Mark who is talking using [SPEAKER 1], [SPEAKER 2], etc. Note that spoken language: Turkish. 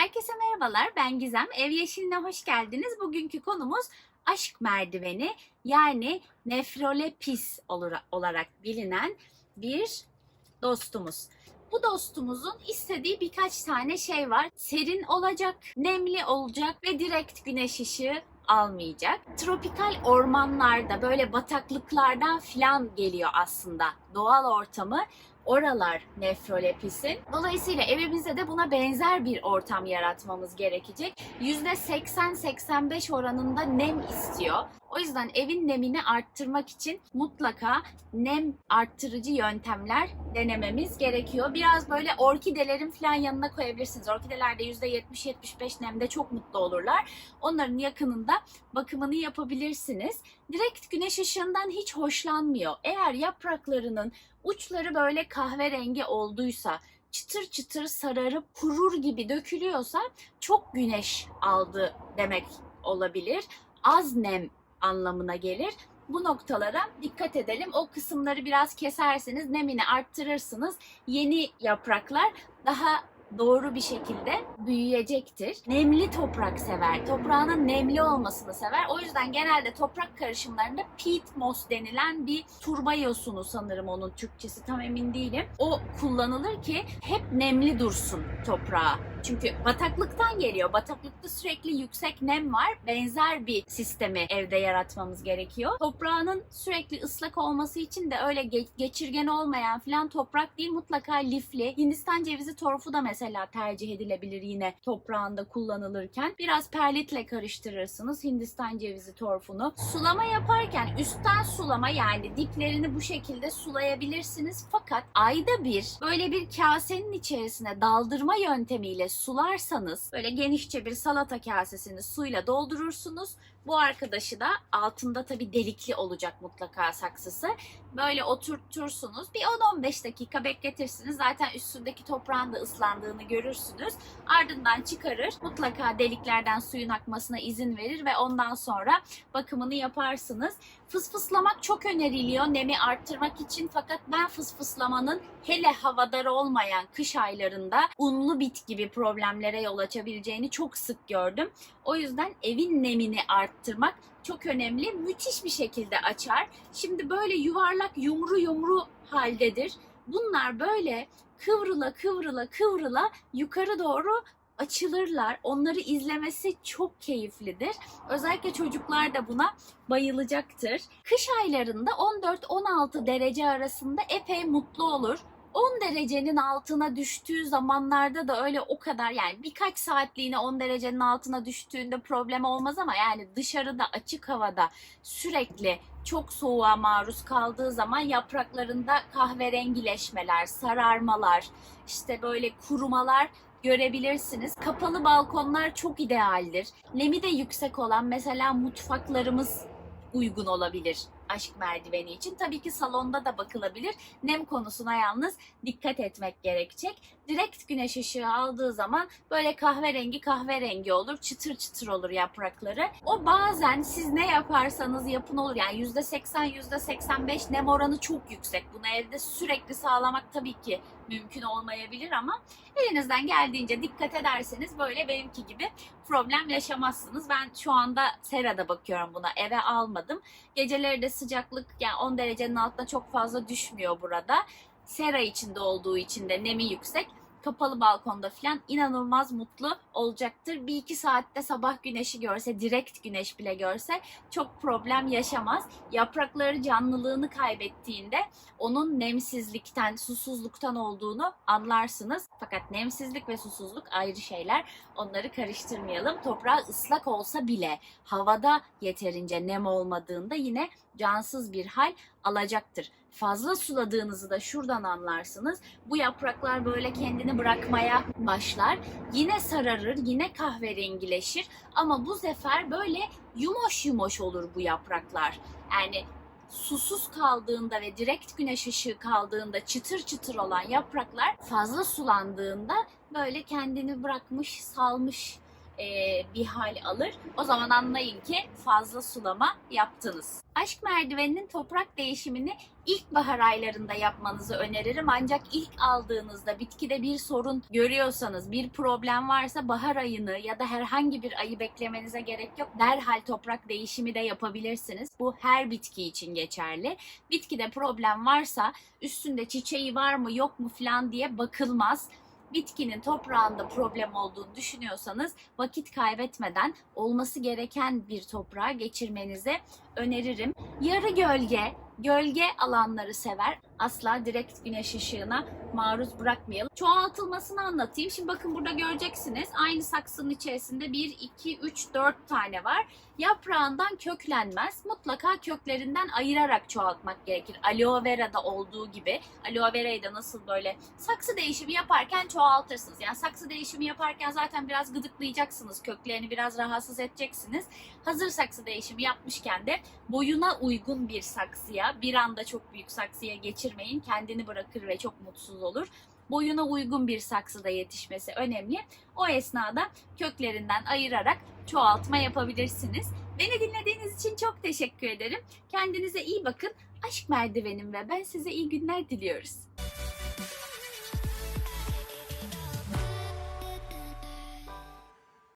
[SPEAKER 1] Herkese merhabalar, ben Gizem. Ev Yeşiline hoş geldiniz. Bugünkü konumuz aşk merdiveni yani nefrolepis olarak bilinen bir dostumuz. Bu dostumuzun istediği birkaç tane şey var. Serin olacak, nemli olacak ve direkt güneş ışığı almayacak. Tropikal ormanlarda böyle bataklıklardan filan geliyor aslında doğal ortamı. Oralar nefrolepisin. Dolayısıyla evimizde de buna benzer bir ortam yaratmamız gerekecek. %80-85 oranında nem istiyor. O yüzden evin nemini arttırmak için mutlaka nem arttırıcı yöntemler denememiz gerekiyor. Biraz böyle orkidelerin falan yanına koyabilirsiniz. Orkideler de %70-75 nemde çok mutlu olurlar. Onların yakınında bakımını yapabilirsiniz. Direkt güneş ışığından hiç hoşlanmıyor. Eğer yapraklarının uçları böyle kahverengi olduysa, çıtır çıtır sararıp kurur gibi dökülüyorsa çok güneş aldı demek olabilir. Az nem anlamına gelir. Bu noktalara dikkat edelim. O kısımları biraz keserseniz nemini arttırırsınız. Yeni yapraklar daha doğru bir şekilde büyüyecektir. Nemli toprak sever. Toprağının nemli olmasını sever. O yüzden genelde toprak karışımlarında peat moss denilen bir turba yosunu sanırım onun Türkçesi tam emin değilim. O kullanılır ki hep nemli dursun toprağa. Çünkü bataklıktan geliyor. Bataklıkta sürekli yüksek nem var. Benzer bir sistemi evde yaratmamız gerekiyor. Toprağının sürekli ıslak olması için de öyle ge- geçirgen olmayan filan toprak değil. Mutlaka lifli. Hindistan cevizi torfu da mesela tercih edilebilir yine toprağında kullanılırken. Biraz perlitle karıştırırsınız Hindistan cevizi torfunu. Sulama yaparken üstten sulama yani diplerini bu şekilde sulayabilirsiniz. Fakat ayda bir böyle bir kasenin içerisine daldırma yöntemiyle sularsanız böyle genişçe bir salata kasesini suyla doldurursunuz. Bu arkadaşı da altında tabi delikli olacak mutlaka saksısı. Böyle oturtursunuz. Bir 10-15 dakika bekletirsiniz. Zaten üstündeki toprağın da ıslandığını görürsünüz. Ardından çıkarır. Mutlaka deliklerden suyun akmasına izin verir ve ondan sonra bakımını yaparsınız. Fısfıslamak çok öneriliyor nemi arttırmak için fakat ben fısfıslamanın hele havadar olmayan kış aylarında unlu bit gibi problemlere yol açabileceğini çok sık gördüm. O yüzden evin nemini arttırmak çok önemli. Müthiş bir şekilde açar. Şimdi böyle yuvarlak yumru yumru haldedir. Bunlar böyle kıvrıla kıvrıla kıvrıla yukarı doğru açılırlar. Onları izlemesi çok keyiflidir. Özellikle çocuklar da buna bayılacaktır. Kış aylarında 14-16 derece arasında epey mutlu olur. 10 derecenin altına düştüğü zamanlarda da öyle o kadar yani birkaç saatliğine 10 derecenin altına düştüğünde problem olmaz ama yani dışarıda açık havada sürekli çok soğuğa maruz kaldığı zaman yapraklarında kahverengileşmeler, sararmalar, işte böyle kurumalar görebilirsiniz. Kapalı balkonlar çok idealdir. Nemi de yüksek olan mesela mutfaklarımız uygun olabilir aşk merdiveni için. Tabii ki salonda da bakılabilir. Nem konusuna yalnız dikkat etmek gerekecek. Direkt güneş ışığı aldığı zaman böyle kahverengi kahverengi olur. Çıtır çıtır olur yaprakları. O bazen siz ne yaparsanız yapın olur. Yani %80 %85 nem oranı çok yüksek. Bunu evde sürekli sağlamak tabii ki mümkün olmayabilir ama elinizden geldiğince dikkat ederseniz böyle benimki gibi problem yaşamazsınız. Ben şu anda Sera'da bakıyorum buna. Eve almadım. Geceleri de sıcaklık yani 10 derecenin altına çok fazla düşmüyor burada. Sera içinde olduğu için de nemi yüksek. Kapalı balkonda falan inanılmaz mutlu olacaktır. Bir iki saatte sabah güneşi görse, direkt güneş bile görse çok problem yaşamaz. Yaprakları canlılığını kaybettiğinde onun nemsizlikten, susuzluktan olduğunu anlarsınız. Fakat nemsizlik ve susuzluk ayrı şeyler. Onları karıştırmayalım. Toprağı ıslak olsa bile havada yeterince nem olmadığında yine cansız bir hal alacaktır. Fazla suladığınızı da şuradan anlarsınız. Bu yapraklar böyle kendini bırakmaya başlar. Yine sararır, yine kahverengileşir ama bu sefer böyle yumoş yumoş olur bu yapraklar. Yani susuz kaldığında ve direkt güneş ışığı kaldığında çıtır çıtır olan yapraklar fazla sulandığında böyle kendini bırakmış, salmış e, bir hal alır. O zaman anlayın ki fazla sulama yaptınız. Aşk merdiveninin toprak değişimini ilkbahar aylarında yapmanızı öneririm. Ancak ilk aldığınızda bitkide bir sorun görüyorsanız, bir problem varsa bahar ayını ya da herhangi bir ayı beklemenize gerek yok. Derhal toprak değişimi de yapabilirsiniz. Bu her bitki için geçerli. Bitkide problem varsa üstünde çiçeği var mı yok mu falan diye bakılmaz bitkinin toprağında problem olduğunu düşünüyorsanız vakit kaybetmeden olması gereken bir toprağa geçirmenizi öneririm. Yarı gölge, gölge alanları sever. Asla direkt güneş ışığına maruz bırakmayalım. Çoğaltılmasını anlatayım. Şimdi bakın burada göreceksiniz. Aynı saksının içerisinde 1, 2, 3, 4 tane var. Yaprağından köklenmez. Mutlaka köklerinden ayırarak çoğaltmak gerekir. Aloe vera'da olduğu gibi. Aloe vera'yı da nasıl böyle saksı değişimi yaparken çoğaltırsınız. Yani saksı değişimi yaparken zaten biraz gıdıklayacaksınız. Köklerini biraz rahatsız edeceksiniz. Hazır saksı değişimi yapmışken de boyuna uygun bir saksıya, bir anda çok büyük saksıya geçirmeyin. Kendini bırakır ve çok mutsuz olur. Boyuna uygun bir saksıda yetişmesi önemli. O esnada köklerinden ayırarak çoğaltma yapabilirsiniz. Beni dinlediğiniz için çok teşekkür ederim. Kendinize iyi bakın. Aşk merdivenim ve ben size iyi günler diliyoruz.